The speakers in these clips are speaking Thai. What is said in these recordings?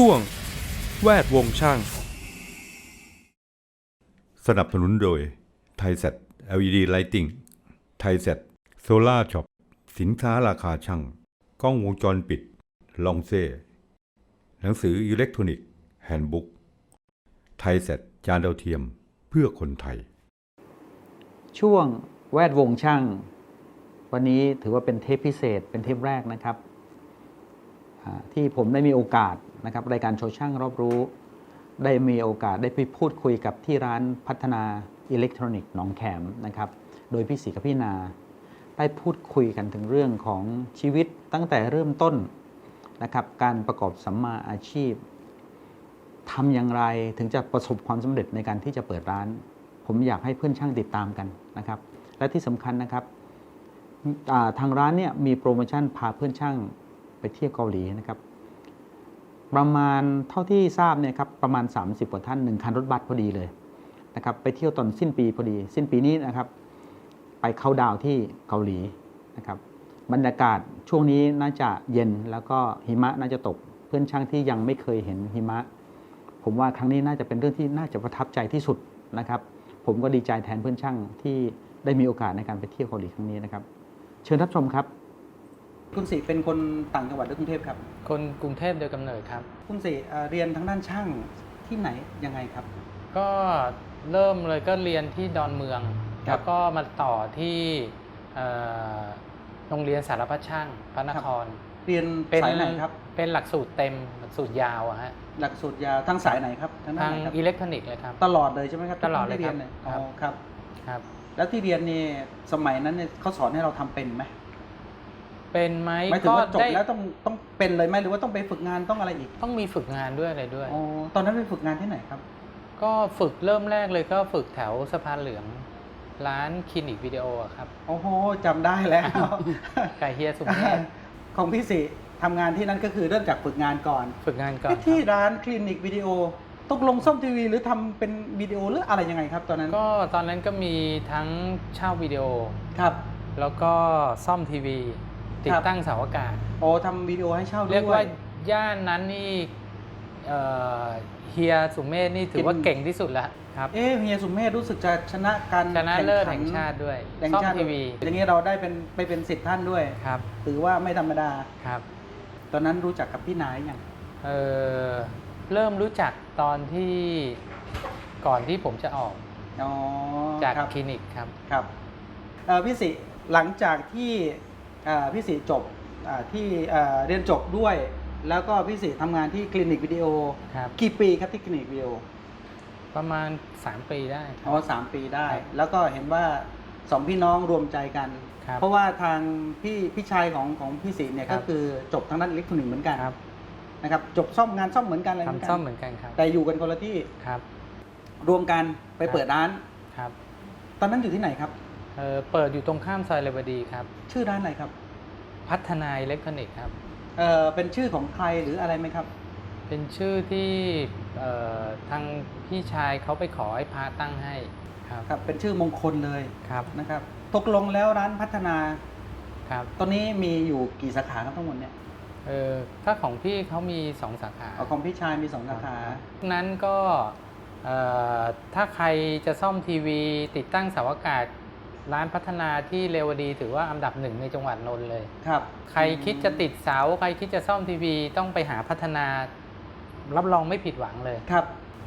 ช่วง แวดวงช่าง สนับสนุนโดยไทยเซ็ต LED Lighting ไทยเซ็ตโซล่าช็อปสินค้าราคาช่าง กล้องวงจรปิด ลองเซ่ หนังสืออิเล็กทรอนิกส์แฮนด์บุ๊กไทยเซ็ตจานดาวเทียมเพื่อคนไทย ช่วงแวดวงช่าง วันนี้ถือว่าเป็นเทปพิเศษเป็นเทปแรกนะครับอ่า ที่ผมได้มีโอกาสนะครับรายการโชว์ช่างรอบรู้ ได้มีโอกาสได้ไปพูดคุยกับที่ร้านพัฒนาอิเล็กทรอนิกส์หนองแขมนะครับโดยพี่ศรีกับพี่นา ได้พูดคุยกันถึงเรื่องของชีวิตตั้งแต่เริ่มต้นนะครับการประกอบสัมมาอาชีพทำอย่างไรถึงจะประสบความสำเร็จในการที่จะเปิดร้าน ผมอยากให้เพื่อนช่างติดตามกันนะครับ และที่สำคัญนะครับทางร้านเนี่ยมีโปรโมชั่นพาเพื่อนช่าง ไปเที่ยวเกาหลีนะครับ ประมาณเท่าที่ทราบเนี่ยครับประมาณ 30 กว่าท่านหนึ่งคันรถบัสพอดีเลยนะครับไปเที่ยวตอนสิ้นปีพอดี สิ้นปีนี้นะครับ ไปเข้าดาวที่เกาหลีนะครับบรรยากาศช่วงนี้น่าจะเย็นแล้วก็หิมะน่าจะตก เพื่อนช่างที่ยังไม่เคยเห็นหิมะ ผมว่าครั้งนี้น่าจะเป็นเรื่องที่น่าจะประทับใจที่สุดนะครับ ผมก็ดีใจแทนเพื่อนช่างที่ได้มีโอกาสในการไปเที่ยวเกาหลีครั้งนี้นะครับ เชิญรับชมครับ คุณสิเป็นคนต่างจังหวัดหรือกรุงเทพครับ คนกรุงเทพโดยกำเนิดครับ คุณสิเรียนทางด้านช่างที่ไหนยังไงครับ ก็เริ่มเลยก็เรียนที่ดอนเมือง ครับแล้วก็มาต่อที่เอ่อโรงเรียนสารพัดช่างพระนครเรียนเป็นสายไหนครับ เป็นหลักสูตรเต็มหลักสูตรยาวอะฮะหลักสูตรยาวทางสายไหนครับทางด้าทานงไหนครับอิเล็กทรอนิกส์เลยครับ ตลอดเลยใช่ไหมครับตลอดเลยที่ครับเรียนเนี่ยครัอ๋บอครับ ครับ แล้วที่เรียนนี่สมัยนั้นเนี่ยเขาสอนให้เราทำเป็นไหม เป็นไหมหมายถึงก็ว่าจบได้แล้วต้องต้องเป็นเลยไหมหรือว่าต้องไปฝึกงานต้องอะไรอีกต้องมีฝึกงานด้วยอะไรด้วย อ๋อตอนนั้นไปฝึกงานที่ไหนครับ ก็ฝึกเริ่มแรกเลยก็ฝึกแถวสะพานเหลืองร้านคลินิกวิดีโออะครับ โอ้โหจำได้แล้ว ไก่เฮียสุเมธของพี่สิทำงานที่นั่นก็คือเริ่มจากฝึกงานก่อน ฝึกงานก่อนเอ๊ะที่ครับร้านคลินิกวิดีโอตกลงซ่อมทีวีหรือทำเป็นวิดีโอหรืออะไรยังไงครับ ตอนนั้นก็ตอนนั้นก็มีทั้งเช่าวิดีโอ ครับ แล้วก็ซ่อมทีวี ติครัดบตั้งเสาอากาศ โอ้ทำวิดีโอให้เช่าด้วย เรียกว่าย่านนั้นนี่เอ่อเฮียสุเมธนี่ถือว่าเป็นเก่งที่สุดแล้วครับ เอ๊ะเฮียสุเมธรู้สึกจะชนะการชนะเลิศข่แห่งชาติด้วยแห่งซ่อมชาติทีวีอย่างนี้เราได้เป็นไปเป็นสิทธิ์ท่านด้วยครับ ถือว่าไม่ธรรมดาครับ ตอนนั้นรู้จักกับพี่นายยังเอ่อเริ่มรู้จักตอนที่ก่อนที่ผมจะออกอ๋อจากครับคลินิกครับครับเอ่อพี่สิหลังจากที่เอ่อ พี่สิจบอ่าที่เอ่อเรียนจบด้วย แล้วก็พี่สิทำงานที่คลินิกวิดีโอครับกี่ปีครับที่คลินิกวิดีโอ ประมาณ 3 ปีได้คอ๋รับอสามปีได้ครับแล้วก็เห็นว่าสองพี่น้องรวมใจกันครับเพราะว่าทางพี่พี่ชายของของพี่สิเนี่ยครัก็บคือจบทางด้านอิเล็กทรอนิกส์เหมือนกันครับนะครับจบซ่อมงานซ่อมเหมือนกันอะไรเหมือนกัทำซ่อมเหมือนกันครับแต่อยู่กันคนละที่ครับ รวมกันไปครับเปิดร้านครับ ตอนนั้นอยู่ที่ไหนครับเอ่อเปิดอยู่ตรงข้ามซอยเรวดีครับ ชื่อร้านอะไรครับ พัฒนาอิเล็กทรอนิกส์ครับ เออเป็นชื่อของใครหรืออะไรไหมครับ เป็นชื่อที่เอ่อทางพี่ชายเขาไปขอให้พระตั้งให้ครับครับ เป็นชื่อมงคลเลยครับนะครับ ตกลงแล้วร้านพัฒนา ครับตอนนี้มีอยู่กี่สาขาครับทั้งหมดเนี่ยเออถ้าของพี่เขามีสองสาขาเอาของพี่ชายมีสองสาขา นั้นก็เอ่อถ้าใครจะซ่อมทีวี ติดตั้งเสาอากาศ ร้านพัฒนาที่เรวดีถือว่าอันดับหนึ่งในจังหวัดนนท์เลย ครับ ใครคิดจะติดเสาใครคิดจะซ่อมทีวีต้องไปหาพัฒนา รับรองไม่ผิดหวังเลย ครับ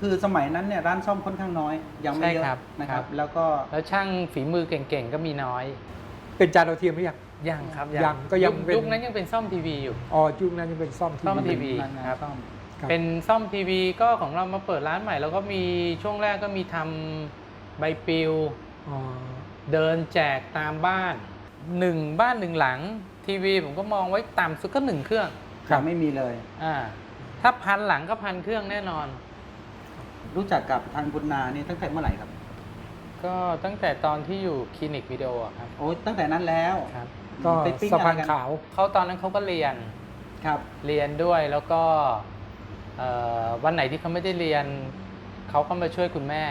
คือสมัยนั้นเนี่ยร้านซ่อมค่อนข้างน้อย ยังไม่เยใช่ครัอะบนะคครัรับ บ แล้วก็ แล้วช่างฝีมือเก่งๆก็มีน้อยเป็นจานดาวเทียมหรือยัง ยังครับยังก็ยังคเป็น ยุคนั้นยังเป็นซ่อมทีวีอยู่ อ๋อยุคนั้นยังเป็นซ่อมทีซ่อมทีวี วี ร้านงานครับซ่อม ครับเป็นซ่อมทีวีก็ของเรามาเปิดร้านใหม่ แล้วก็มีช่วงแรกก็มีทำใบปลิว อ๋อ เดินแจกตามบ้านหนึ่งบ้านหนึ่งหลัง ทีวีผมก็มองไว้ต่ำสุดก็หนึ่งเครื่องยังไม่มีเลยอ่าถ้าพันหลังก็พันเครื่องแน่นอน รู้จักกับทางคุณนานี่ตั้งแต่เมื่อไหร่ครับ ก็ตั้งแต่ตอนที่อยู่คลินิกวิดีโออะครับโอ้ตั้งแต่นั้นแล้วครับก็ไปปิ้งสะพานอะไรกันขาว เขาตอนนั้นเขาก็เรียนครับเรียนด้วยแล้วก็เอ่อวันไหนที่เขาไม่ได้เรียน เขาก็มาช่วยคุณแม่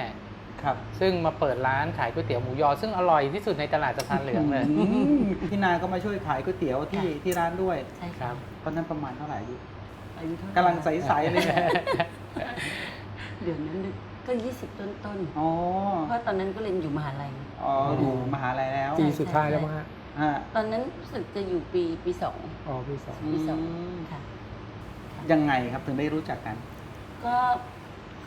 ครับซึ่งมาเปิดร้านขายก๋วยเตี๋ยวหมูยอ ซึ่งอร่อยที่สุดในตลาดสะพานเหลืองเลยอืมพี่นาก็มาช่วยขายก๋วยเตี๋ยวที่ที่ร้านด้วยใช่ครับ ตอนนั้นประมาณเท่าไหร่อายุอายุเท่าไหร่กำลังใสๆเลยเนี่ยเดี๋ยวนั้นก็ยี่สิบต้นต้นๆอ๋อเพราะตอนนั้นก็เรียนอยู่มหาลัย อ๋ออยู่มหาลัยแล้วปีสุดท้ายแล้วมั้งฮะฮะตอนนั้นรู้สึกจะอยู่ปีปีสองอ๋อปีสอง ปีสองมค่ะ ยังไงครับถึงได้รู้จักกัน ก็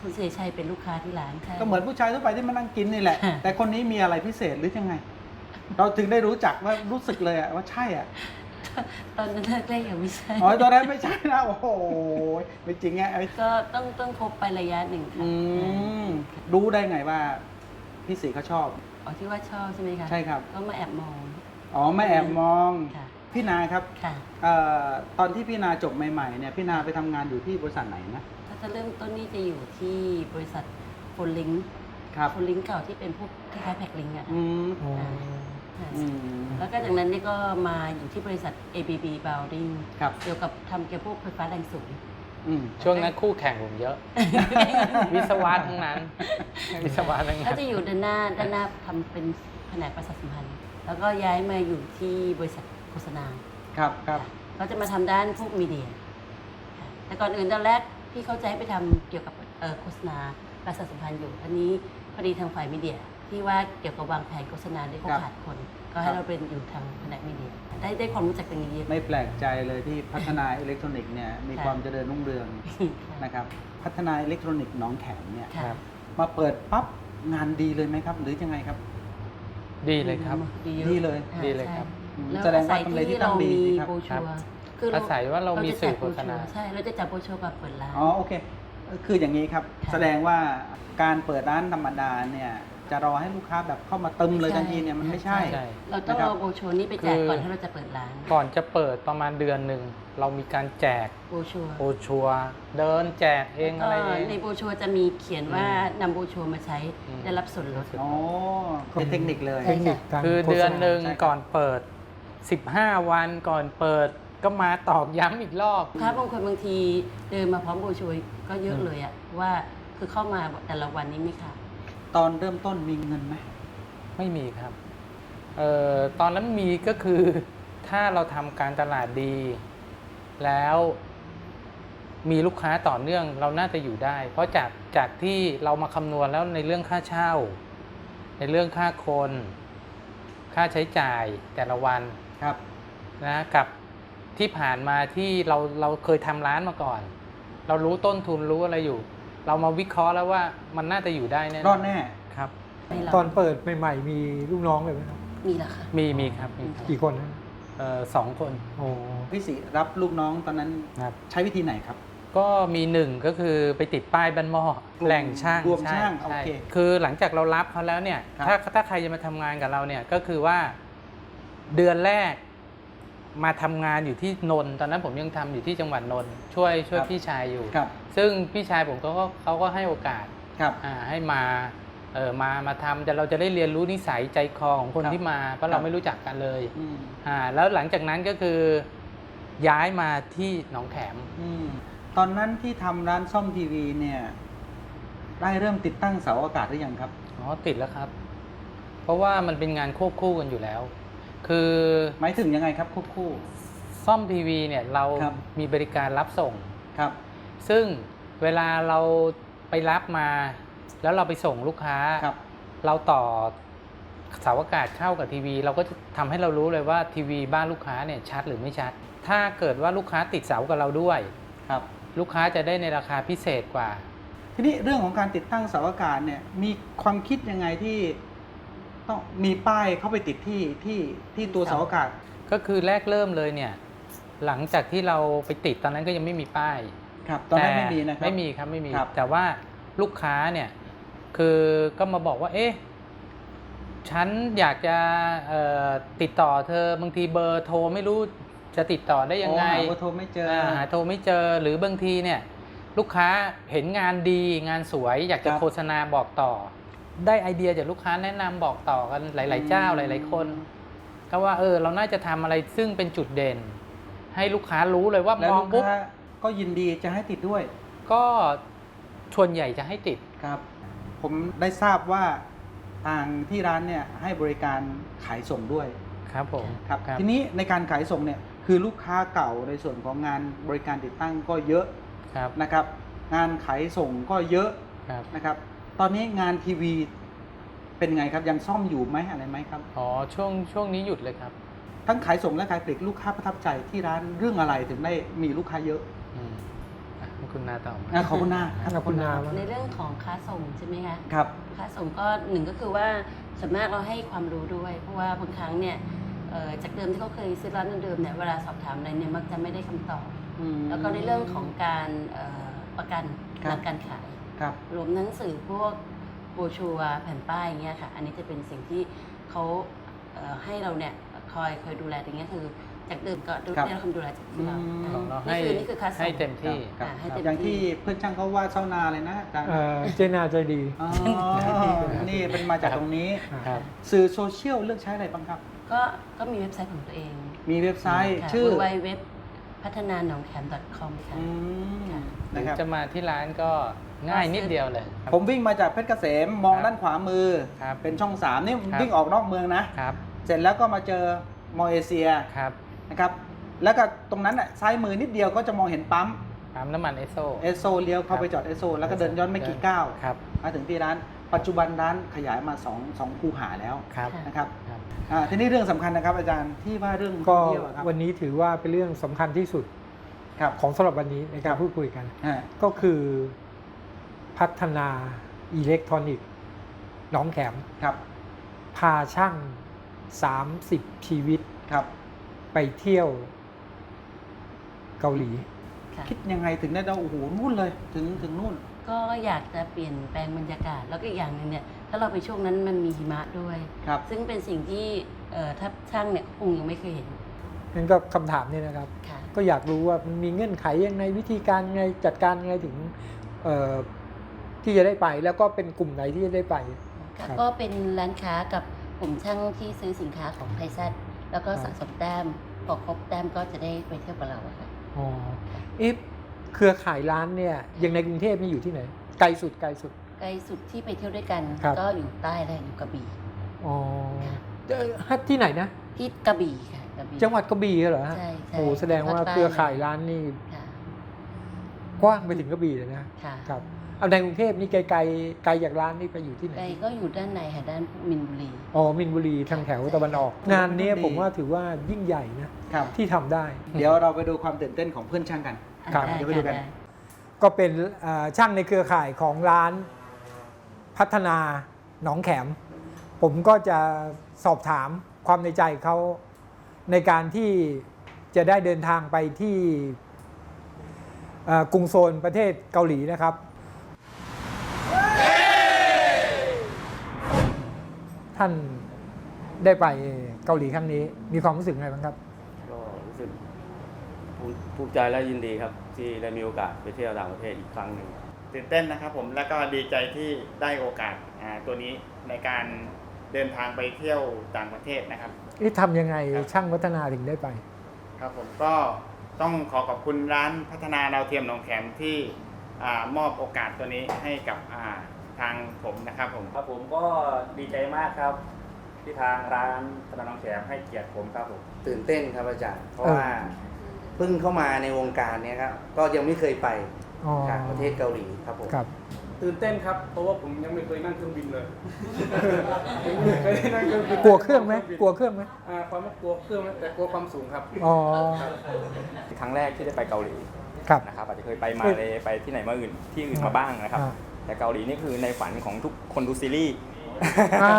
คุณเสรีชัยเป็นลูกค้าที่ร้านค่ะ ก็เหมือนผู้ชายทั่วไปที่มานั่งกินนี่แหละ ค่ะ แต่คนนี้มีอะไรพิเศษหรือยังไง เราถึงได้รู้จักว่ารู้สึกเลยอะว่าใช่อะตอนนั้นแรกๆยังไม่ใช่อ๋อตอนนั้นไม่ใช่นะโอ้โหไม่จริงไงไอ้ก็ต้องต้องคบไประยะหนึ่งค่ะอืมรู้ได้ไงว่าพี่สีเขาชอบ อ๋อที่ว่าชอบใช่ไหมคะใช่ครับ ก็มาแอบมองอ๋อไม่แอบมองค่ะพี่นาครับค่ะ เอ่อตอนที่พี่นาจบใหม่ๆเนี่ยพี่นาไปทำงานอยู่ที่บริษัทไหนนะ ถ้าจะเริ่มต้นนี่จะอยู่ที่บริษัทโฟลิงครับโฟลิงเก่าที่เป็นพวกคล้ายๆแพ็คลิงอะค่ะอืมอ๋อค่ะอืมแล้วก็จากนั้นนี่ก็มาอยู่ที่บริษัท ABB Bowding ครับเกี่ยวกับทำเกี่ยวกับพวกไฟฟ้าแรงสูง อืมช่วงนั้นคู่แข่งผมเยอะ วิศวะทั้งนั้น วิศวะทั้งก็นั้นจะอยู่ด้านหน้าด้านหน้าทำเป็นแผนกประชาสัมพันธ์ แล้วก็ย้ายมาอยู่ที่บริษัทโฆษณา ครับครับ ก็จะมาทำด้านพวกมีเดียค่ะแต่ก่อนอื่นตอนแรก พี่เข้าใจให้ไปทำเกี่ยวกับเอ่อโฆษณาประชาสัมพันธ์อยู่อันนี้พอดีทางฝ่ายมีเดีย ที่ว่าเกี่ยวกับวางแผนโฆษณาได้เขาขาดคน ก็ให้เราเป็นอยู่ทางแผนกมีเดียได้ได้ความรู้จักตรงนี้เยอะไม่แปลกใจเลยที่พัฒนาอิเล็กทรอนิกส์เนี่ยมีค่ะความเจริญรุ่งเรืองค่ะนะครับพัฒนาอิเล็กทรอนิกส์หน้องแขมเนี่ยค่ะมาเปิดปั๊บงานดีเลยไหมครับ หรือยังไงครับ ดีเลยครับ ดีดีเลยค่ะดีเลยครับอืมแล้วแสดงอาว่าศัยทำเลที่ที่ตั้เรางดีมีครับโบชัว ครับร์คือเราอาศัยว่าเรามีจะสื่อจัดโฆษณาโบชัวร์ใช่เราจะจัดโบชัวร์กับเปิดร้าน อ๋อโอเค คืออย่างนี้ครับ ค่ะแสดงว่าการเปิดร้านธรรมดาเนี่ยจะรอให้ลูกค้าแบบเข้ามาเติมเลยใช่ ทันทีเนี่ยมันไม่ใช่ ใช่ เราต้องนะครับ เอาโบชัวร์นี้ไปแจกคือก่อนที่เราจะเปิดร้านก่อนจะเปิดประมาณเดือนหนึ่ง เรามีการแจกโบชัวร์โอชัวร์เดินแจกเองอะไรก็เอง ในโบชัวร์จะมีเขียนว่านำโบชัวร์มาใช้อืม ได้รับส่วนลด อ๋อเป็นเทคนิคเลยใช่เทคนิคทางคือโฆษณาเดือนหนึ่งใช่ครับ ก่อนเปิด 15 วันก่อนเปิด ก็มาตอกย้ำอีกรอบถ้าบางคนบางทีเดินมาพร้อมโบชัวร์ก็เยอะเลยอะว่าคือเข้ามาแต่ละวันนี้ไม่ค่ะตอนเริ่มต้นมีเงินไหมไม่มีครับเอ่อตอนนั้นมีก็คือถ้าเราทำการตลาดดี แล้วมีลูกค้าต่อเนื่องเราน่าจะอยู่ได้ เพราะจากจากที่เรามาคำนวณแล้วในเรื่องค่าเช่า ในเรื่องค่าคน ค่าใช้จ่ายแต่ละวันครับนะกับ ที่ผ่านมาที่เราเราเคยทำร้านมาก่อน เรารู้ต้นทุนรู้อะไรอยู่ เรามาวิเคราะห์แล้วว่ามันน่าจะอยู่ได้แน่นนรอดแน่ครับให้เราตอนเปิดใหม่ๆมีลูกน้องเลยไหมครับมีเหรอคะมีมีครับมีครับกี่คนนะเอ่อสองคนโอ้พี่สิรับลูกน้องตอนนั้นครับ ใช้วิธีไหนครับ ก็มีหนึ่งก็คือไปติดป้ายบ้านหม้อแหล่งช่างรวมใช่างใโอเคคือหลังจากเรารับเขาแล้วเนี่ย ครับ ถ้าถ้าใครจะมาทำงานกับเราเนี่ยก็คือว่าเดือนแรก มาทำงานอยู่ที่นนท์ตอนนั้นผมยังทำอยู่ที่จังหวัดนนท์ช่วยช่วยพี่ชายอยู่ครับซึ่งพี่ชายผมเขาก็เขาก็ให้โอกาสครับอ่าให้มาเออมามาทำแต่เราจะได้เรียนรู้นิสัยใจคอของคนครับที่มาเพราะครัเราบไม่รู้จักกันเลยอืมอ่าแล้วหลังจากนั้นก็คือ ย้ายมาที่หนองแขมอืมตอนนั้นที่ทำร้านซ่อมทีวีเนี่ย ได้เริ่มติดตั้งเสาอากาศหรือยังครับอ๋อติดแล้วครับ เพราะว่ามันเป็นงานควบคู่กันอยู่แล้ว คือหมายถึงยังไงครับควบคู่ ซ่อมทีวีเนี่ยเราครับ มีบริการรับส่ง ครับ ซึ่งเวลาเราไปรับมา แล้วเราไปส่งลูกค้า ครับ เราต่อเสาอากาศเข้ากับทีวี เราก็จะทำให้เรารู้เลยว่าทีวีบ้านลูกค้าเนี่ยชัดหรือไม่ชัด ถ้าเกิดว่าลูกค้าติดเสากับเราด้วย ครับ ลูกค้าจะได้ในราคาพิเศษกว่า ทีนี้เรื่องของการติดตั้งเสาอากาศเนี่ยมีความคิดยังไงที่ ต้องมีป้ายเข้าไปติดที่ที่ที่ตัวเสาอากาศ ก็คือแรกเริ่มเลยเนี่ย หลังจากที่เราไปติดตอนนั้นก็ยังไม่มีป้ายครับตอนนั้นแต่ไม่มีนะครับไม่มีครับไม่มีครับแต่ว่าลูกค้าเนี่ยคือก็มาบอกว่า เอ๊ะฉันอยากจะเอ่อติดต่อเธอบางทีเบอร์โทรไม่รู้จะติดต่อได้ยังไงอ๋อหาเบอร์โทรไม่เจออ่าหาโทรไม่เจอหรือบางทีเนี่ย ลูกค้าเห็นงานดีงานสวย อยากจะครับโฆษณาบอกต่อ ได้ไอเดียจากลูกค้าแนะนำบอกต่อกันหลาย ๆ เจ้าหลาย ๆ คน ก็ว่าเออเราน่าจะทำอะไรซึ่งเป็นจุดเด่น ให้ลูกค้ารู้เลยว่าแล้วมองลูกปุ๊บค้าก็ยินดีจะให้ติดด้วย ก็ส่วนใหญ่จะให้ติดครับ ผมได้ทราบว่าทางที่ร้านเนี่ยให้บริการขายส่งด้วยครับผมครับทีนี้ในการขายส่งเนี่ยคือลูกค้าเก่าในส่วนของงานบริการติดตั้งก็เยอะครับนะครับ งานขายส่งก็เยอะครับนะครับ ตอนนี้งานทีวีเป็นไงครับ ยังซ่อมอยู่ไหมอะไรไหมครับ อ๋อช่วงช่วงนี้หยุดเลยครับ ทั้งขายส่งและขายปลีกลูกค้าประทับใจที่ร้านเรื่องอะไรถึงได้มีลูกค้าเยอะอืมอะให้คุณนาต่อมาอะขอบคุณนาขอบคุณนาในเรื่องของค้าส่งใช่ไหมคะครับ ค้าส่งก็หนึ่งก็คือว่าส่วนมากเราให้ความรู้ด้วย เพราะว่าบางครั้งเนี่ยเอ่อจากเดิมที่เขาเคยซื้อร้านเดิมๆเนี่ยเวลาสอบถามอะไรเนี่ยมักจะไม่ได้คำตอบอืมแล้วก็ในเรื่องของการเอ่อประกันครับ หลักการขาย ครับ รวมหนังสือพวกโบรชัวร์แผ่นป้ายอย่างเงี้ยค่ะ อันนี้จะเป็นสิ่งที่เขาเอ่อให้เราเนี่ยคอยคอยดูแลตรงเนี้ยคือ จากเดิมก็ดูครับได้รับความดูแลจากที่เรา อืมค่ะของเรานี่ให้คือนี่คือค้าส่งให้เต็มที่ ครับอ่าให้เต็มอย่างที่ที่ เพื่อนช่างเขาว่าเช่านาเลยนะอาจารย์เอ่อเจนาใจดีอ๋อนี่เป็นมาจากตรงนี้ ครับ สื่อโซเชียลเลือกใช้อะไรบ้างครับ ก็ก็มีเว็บไซต์ของตัวเองมีเว็บไซต์ค่ะ ชื่อ w w w พัฒนาหนองแขม .com ค่ะ อืมค่ะ นะครับ จะมาที่ร้านก็ ง่ายนิดเดียวเลย ผมวิ่งมาจากเพชรเกษมมองครับด้านขวามือ ครับเป็นช่องสามนี่ครับ วิ่งออกนอกเมืองนะ ครับเสร็จแล้วก็มาเจอมอเอเชียครับนะครับแล้วก็ตรงนั้นอะซ้ายมือนิดเดียวก็จะมองเห็นปั๊มปั๊มน้ำมันเอสโซ เอสโซเลี้ยวเข้าไปจอดเอสโซแล้วก็เดินย้อนไม่กี่ก้าวครับมาถึงที่ร้าน ปัจจุบันร้านขยายมา2องสองคูหาแล้วครับนะครับครับ อ่าทีนี้เรื่องสำคัญนะครับอาจารย์ที่ว่าเรื่องก็ท่องเที่ยวอะครับวันนี้ถือว่าเป็นเรื่องสำคัญที่สุดครับของสำหรับวันนี้ในการพูดคุยกัน อ่าก็คือ พัฒนาอิเล็กทรอนิกส์หน้องแขมครับ พาช่าง 30 ชีวิตครับ ไปเที่ยวเกาหลี ค่ะคิดยังไงถึงได้เราโอ้โหนู่นเลย ถึงถึงนู่น ก็อยากจะเปลี่ยนแปลงบรรยากาศ แล้วก็อีกอย่างหนึ่งเนี่ย ถ้าเราไปช่วงนั้นมันมีหิมะด้วย ครับ ซึ่งเป็นสิ่งที่เอ่อถ้าช่างเนี่ยคงยังไม่เคยเห็นนั่นก็คำถามเนี่ยนะครับ ค่ะ ก็อยากรู้ว่ามันมีเงื่อนไขยังไงวิธีการไงจัดการยังไงถึงเอ่อ ที่จะได้ไป แล้วก็เป็นกลุ่มไหนที่จะได้ไป ค่ะครับ ก็เป็นร้านค้ากับกลุ่มช่างที่ซื้อสินค้าของไทยแซดแล้วก็ครับสะสมแต้มพอครบแต้มก็จะได้ไปเที่ยวกับเราอะค่ะอ๋อเอ๊ะเครือข่ายร้านเนี่ยอย่างในกรุงเทพนี่อยู่ที่ไหน ไกลสุดไกลสุด ไกลสุดที่ไปเที่ยวด้วยกันครับ ก็อยู่ใต้และอยู่กระบี่อ๋อเอ่อฮัทที่ไหนนะ ที่กระบี่ค่ะกระบี่จังหวัดกระบี่เหรอฮะใช่ใช่โอ้แสดงว่าภาคใต้เครือข่ายร้านนี่ค่ะ กว้างไปถึงกระบี่เลยนะค่ะครับเอาในกรุงเทพนี่ไกลไกลไกลจากร้านนี่ไปอยู่ที่ไหนไกลก็อยู่ด้านในค่ะด้านมินบุรีอ๋อมินบุรีทางแถวตะวันออก งานเนี้ยผมว่าถือว่ายิ่งใหญ่นะครับที่ทำได้ เดี๋ยวเราไปดูความตื่นเต้นของเพื่อนช่างกันครับได้เดี๋ยวไปดูกันค่ะก็เป็นเอ่อช่างในเครือข่ายของร้านพัฒนาหนองแขม ผมก็จะสอบถามความในใจเขาในการที่จะได้เดินทางไปที่เอ่อ กรุงโซนประเทศเกาหลีนะครับ ท่านได้ไปเกาหลีครั้งนี้ มีความรู้สึกไงบ้างครับ ก็รู้สึกภูมิภูมิใจและยินดีครับ ที่ได้มีโอกาสไปเที่ยวต่างประเทศอีกครั้งหนึ่ง ตื่นเต้นนะครับผมแล้วก็ดีใจที่ได้โอกาสอ่าตัวนี้ในการเดินทางไปเที่ยวต่างประเทศนะครับ นี่ทำยังไงครับ ช่างวัฒนาถึงได้ไป ครับผมก็ ต้องขอขอบคุณร้านพัฒนาดาวเทียมหนองแขมที่อามอบโอกาสตัวนี้ให้กับอ่าทางผมนะครับผมครับผมก็ดีใจมากครับ ที่ทางร้านธนาน้องแขมให้เกียรติผมครับผมตื่นเต้นครับอาจารย์ เพราะเออว่าเพิ่งเข้ามาในวงการเนี้ยครับก็ยังไม่เคยไปอ๋อจากประเทศเกาหลีครับผมครับ ตื่นเต้นครับ เพราะว่าผมยังไม่เคยนั่งเครื่องบินเลยไม่เคยนั่งเครื่องบินกลัวเครื่องไหมกลัวเครื่องไหมอ่าความว่ากลัวเครื่องนะแต่กลัวความสูงครับ อ๋อ ครั้งแรกที่ได้ไปเกาหลีครับนะครับอาจจะเคยไปมาเลยไปที่ไหนมาอื่นที่อื่นมาบ้างนะครับ อ่า แต่เกาหลีนี่คือในฝันของทุกคนดูซีรีส์ อ่า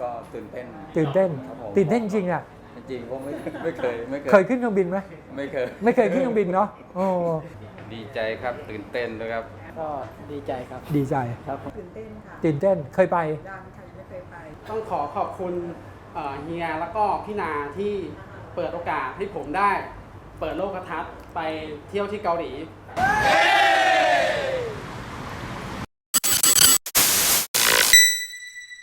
ก็ตื่นเต้น ตื่นเต้น ครับผม ตื่นเต้นจริงอะจ ริงๆผมไม่ไม่เคยไม่เคยเคยขึ้นเครื่องบินไหมไม่เคย ไม่เคยขึ้นเครื่องบินเนาะโอ้ดีใจครับตื่นเต้นด้วยครับก็ดีใจครับ ดีใจครับตื่นเต้นค่ะตื่นเต้นเคยไป ต้องขอขอบคุณเอ่อเฮียแล้วก็พี่นาที่เปิดโอกาสให้ผมได้ เปิดโลกทัศน์ไปเที่ยวที่เกาหลีเ